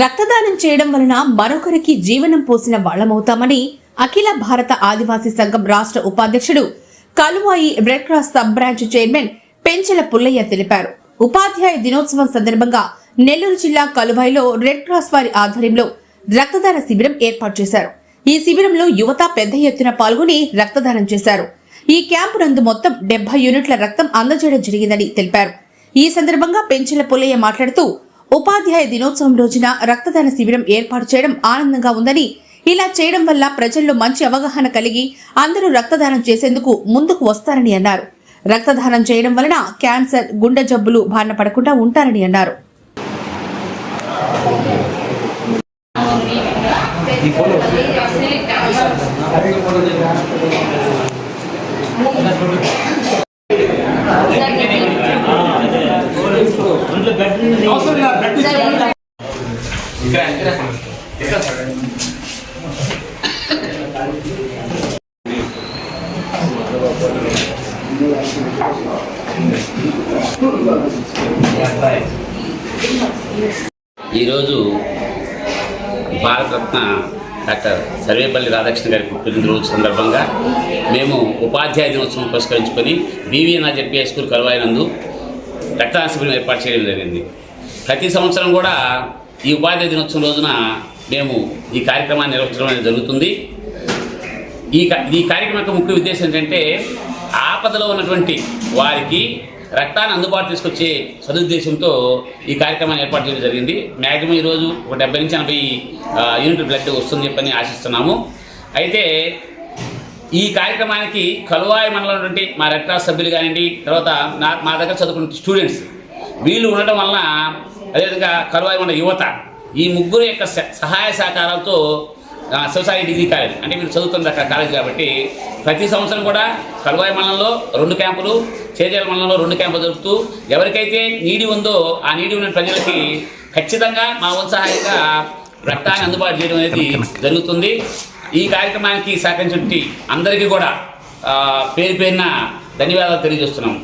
రక్తదానం చేయడం వలన మరొకరికి జీవనం పోసిన వాళ్ళమవుతామని అఖిల భారత ఆదివాసీ సంఘం రాష్ట్ర ఉపాధ్యక్షుడు Kaluvai red cross sub branch chairman Penchala Pullaiah తెలిపారు. ఉపాధ్యాయ దినోత్సవం సందర్భంగా నెల్లూరు జిల్లా కలువాయిలో రెడ్ క్రాస్ వారి ఆధ్వర్యంలో రక్తదాన శిబిరం ఏర్పాటు చేశారు. ఈ శిబిరంలో యువత పెద్ద ఎత్తున పాల్గొని రక్తదానం చేశారు. ఈ క్యాంపు నందు మొత్తం డెబ్బై యూనిట్ల రక్తం అందజేయడం జరిగిందని తెలిపారు. ఈ సందర్భంగా పెంచెల పుల్లయ్య మాట్లాడుతూ ఉపాధ్యాయ దినోత్సవం రోజున రక్తదాన శిబిరం ఏర్పాటు చేయడం ఆనందంగా ఉందని ఇలా చేయడం వల్ల ప్రజల్లో మంచి అవగాహన కలిగి అందరూ రక్తదానం చేసేందుకు ముందుకు వస్తారని అన్నారు. రక్తదానం చేయడం వలన క్యాన్సర్ గుండె జబ్బులు బారిన పడకుండా ఉంటారని అన్నారు. ఈరోజు భారతరత్న డాక్టర్ సర్వేపల్లి రాధాకృష్ణ గారి పుట్టినరోజు సందర్భంగా మేము ఉపాధ్యాయ దినోత్సవం పురస్కరించుకొని బీవీఎన్ఆర్ జడ్పీఐ స్కూల్ కలవాయినందు రక్తదాన శిబిరం ఏర్పాటు చేయడం జరిగింది. ప్రతి సంవత్సరం కూడా ఈ ఉపాధ్యాయ దినోత్సవం రోజున మేము ఈ కార్యక్రమాన్ని నిర్వహించడం అనేది జరుగుతుంది. ఈ ఈ కార్యక్రమం యొక్క ముఖ్య ఉద్దేశం ఏంటంటే ఆపదలో ఉన్నటువంటి వారికి రక్తాన్ని అందుబాటు తీసుకొచ్చే సదుద్దేశంతో ఈ కార్యక్రమాన్ని ఏర్పాటు చేయడం జరిగింది. మ్యాక్సిమం ఈరోజు ఒక డెబ్బై నుంచి ఎనభై యూనిట్ బ్లడ్ వస్తుందని చెప్పని ఆశిస్తున్నాము. అయితే ఈ కార్యక్రమానికి కలువాయి మండలం నుండి మా రెడ్ క్రాస్ సభ్యులు కానివ్వండి తర్వాత నా మా దగ్గర చదువుకున్న స్టూడెంట్స్ వీళ్ళు ఉండటం వలన అదేవిధంగా కలువాయి మండల యువత ఈ ముగ్గురు యొక్క సహాయ సహకారాలతో శివసాయి డిగ్రీ కాలేజ్ అంటే మీరు చదువుతున్న కాలేజ్ కాబట్టి ప్రతి సంవత్సరం కూడా కలువాయి మండలంలో రెండు క్యాంపులు చేజాల మండలంలో రెండు క్యాంపులు జరుపుతూ ఎవరికైతే నీడి ఉందో ఆ నీడి ఉన్న ప్రజలకి ఖచ్చితంగా మా వంతు సహాయంగా రక్తాన్ని అందుబాటు చేయడం అనేది జరుగుతుంది. ఈ కార్యక్రమానికి సహకరించిన అందరికీ కూడా పేరు పేరున ధన్యవాదాలు తెలియజేస్తున్నాము